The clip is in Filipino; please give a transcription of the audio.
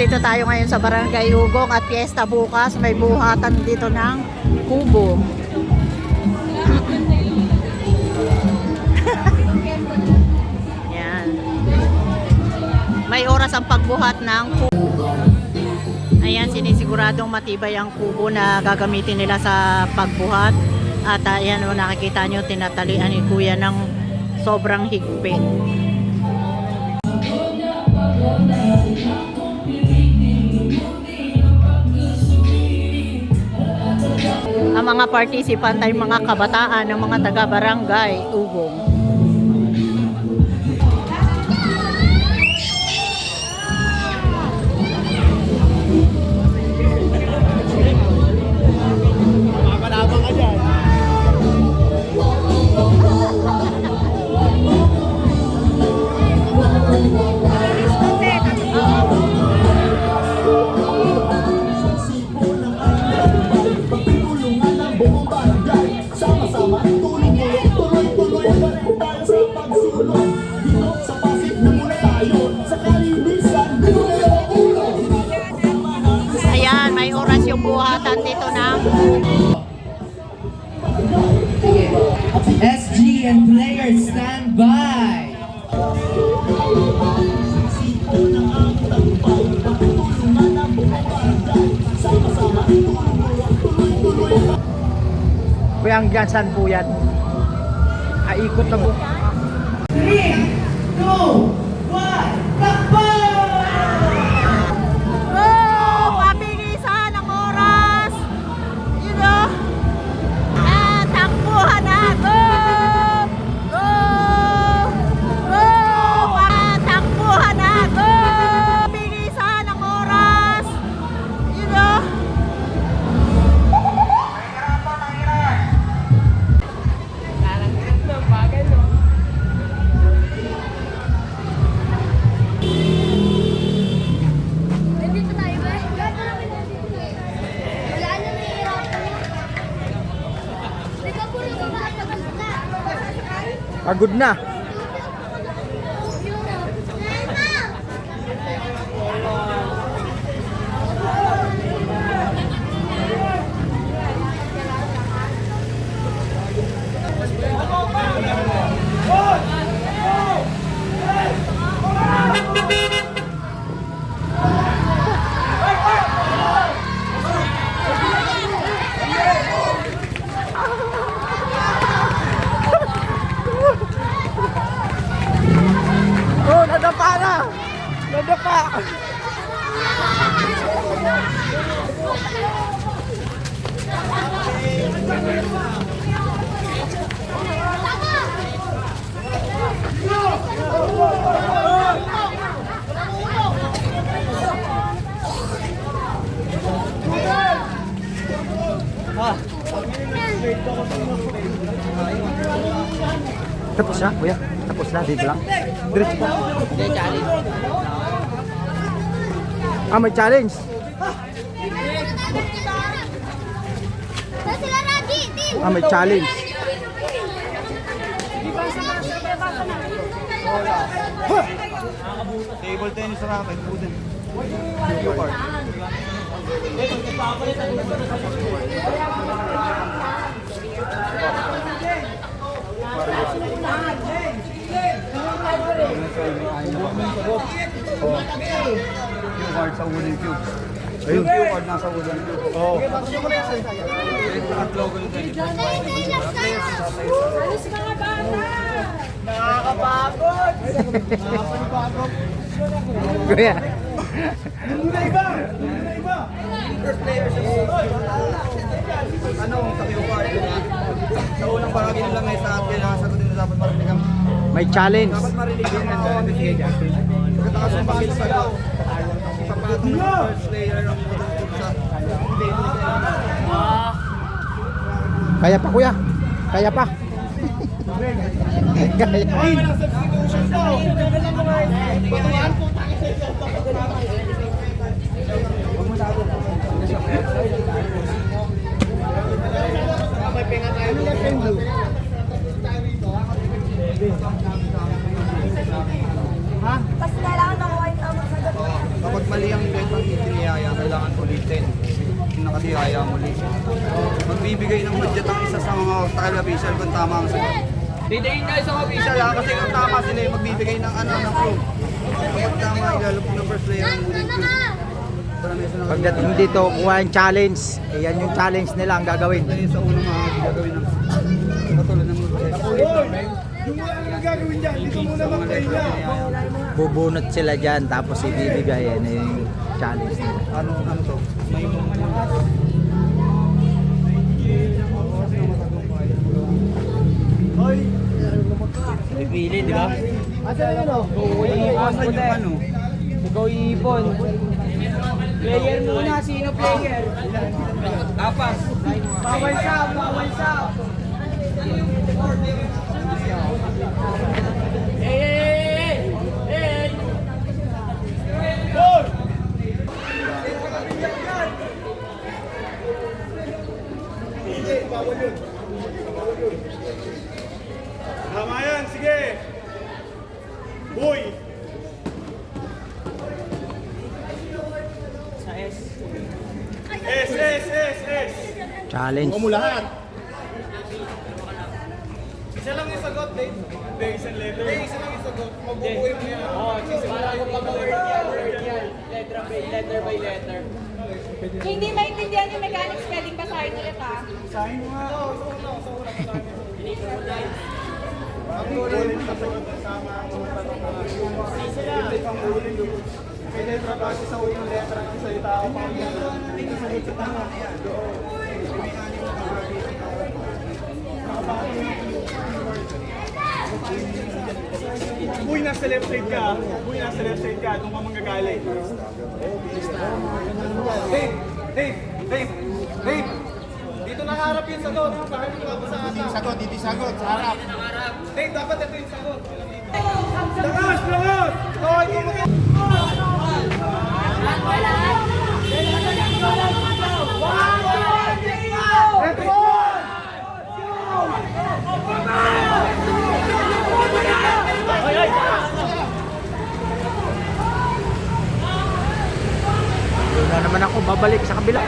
nandito tayo ngayon sa Barangay Ugong at piyesta bukas. May buhatan dito ng kubo. Yan. May oras ang pagbuhat ng kubo. Ayan, sinisiguradong matibay ang kubo na gagamitin nila sa pagbuhat. At ayan, o, nakikita nyo, tinatalian ni Kuya ng sobrang higpit. Mga participant ay mga kabataan ng mga taga-barangay Ugong. Committee and players stand by. Kuya, hanggang saan po yan? Aikot na po. 3, 2, 1, 5! Pagod na. Tapos na, kuya. Tapos na, dito lang. Diretso pa. Ah, may challenge. Ah, may challenge. Table tennis racket, wooden. Cue card sa wooden cube. Ayun. Cue card nasa wooden cube. Oo. At logo yung tennis. Alis mga bata! Kuya. Ano sa cue card? Sa unang bahagi nila may sa atin, sagutin na dapat marinig ang May challenge. dapat marinig yung mga Pagkatapos ng pakil sa daw. First player ng cube sa Kaya pa, kuya. Kaya pa. Kaya mali ang event ng itiniyaya, kailangan ulitin. Nakatiyaya muli. Magbibigay ng budget ang isa sa mga hospital official kung tama ang sagot. Didayin tayo sa official ha, kasi kung tama sila yung magbibigay ng ano ng crew. Kung tama, ilalapin ng first player ang muling. Pagdating dito, kuha yung challenge. Ayan yung challenge nila ang gagawin. Sa unang mga gagawin ng katulad ng mga Yung wala nang gagawin dyan, dito muna magkaila. Bubunot sila dyan, tapos ibibigay. Yan yung challenge nila. Ano, ano to? May Pipili, di ba? Iwasan yung ano? Ikaw iipon. Player muna, sino player? Apas. Bawal sa, bawal sa. Tama Challenge. mo lahat. Isa lang yung sagot, Dave. Hindi, isang letter. Hindi, isa lang yung sagot. Magbubuhay mo yan. Oo, sisimula ko pag word yan, word yan. Letter by letter by letter. Hindi maintindihan yung mechanics, pwedeng basahin ulit ha. Sahin mo nga. Oo, sa una, sa una. Sahin mo. Ang ulit sa sagot kasama ang mga tanong na Hindi ulit yung may letra base sa unang letra ng salita o pang hindi sa tama. Uy, nasa left side ka. Uy, nasa left side ka. Doon ka manggagaling. Dave! Dave! Dave! Dave! Dito nakaharap yung sagot. Bakit yung mabasa ata? Sagot, dito yung sagot. Sa harap. Dave, dapat ito yung sagot. Lakas! babalik sa kabila.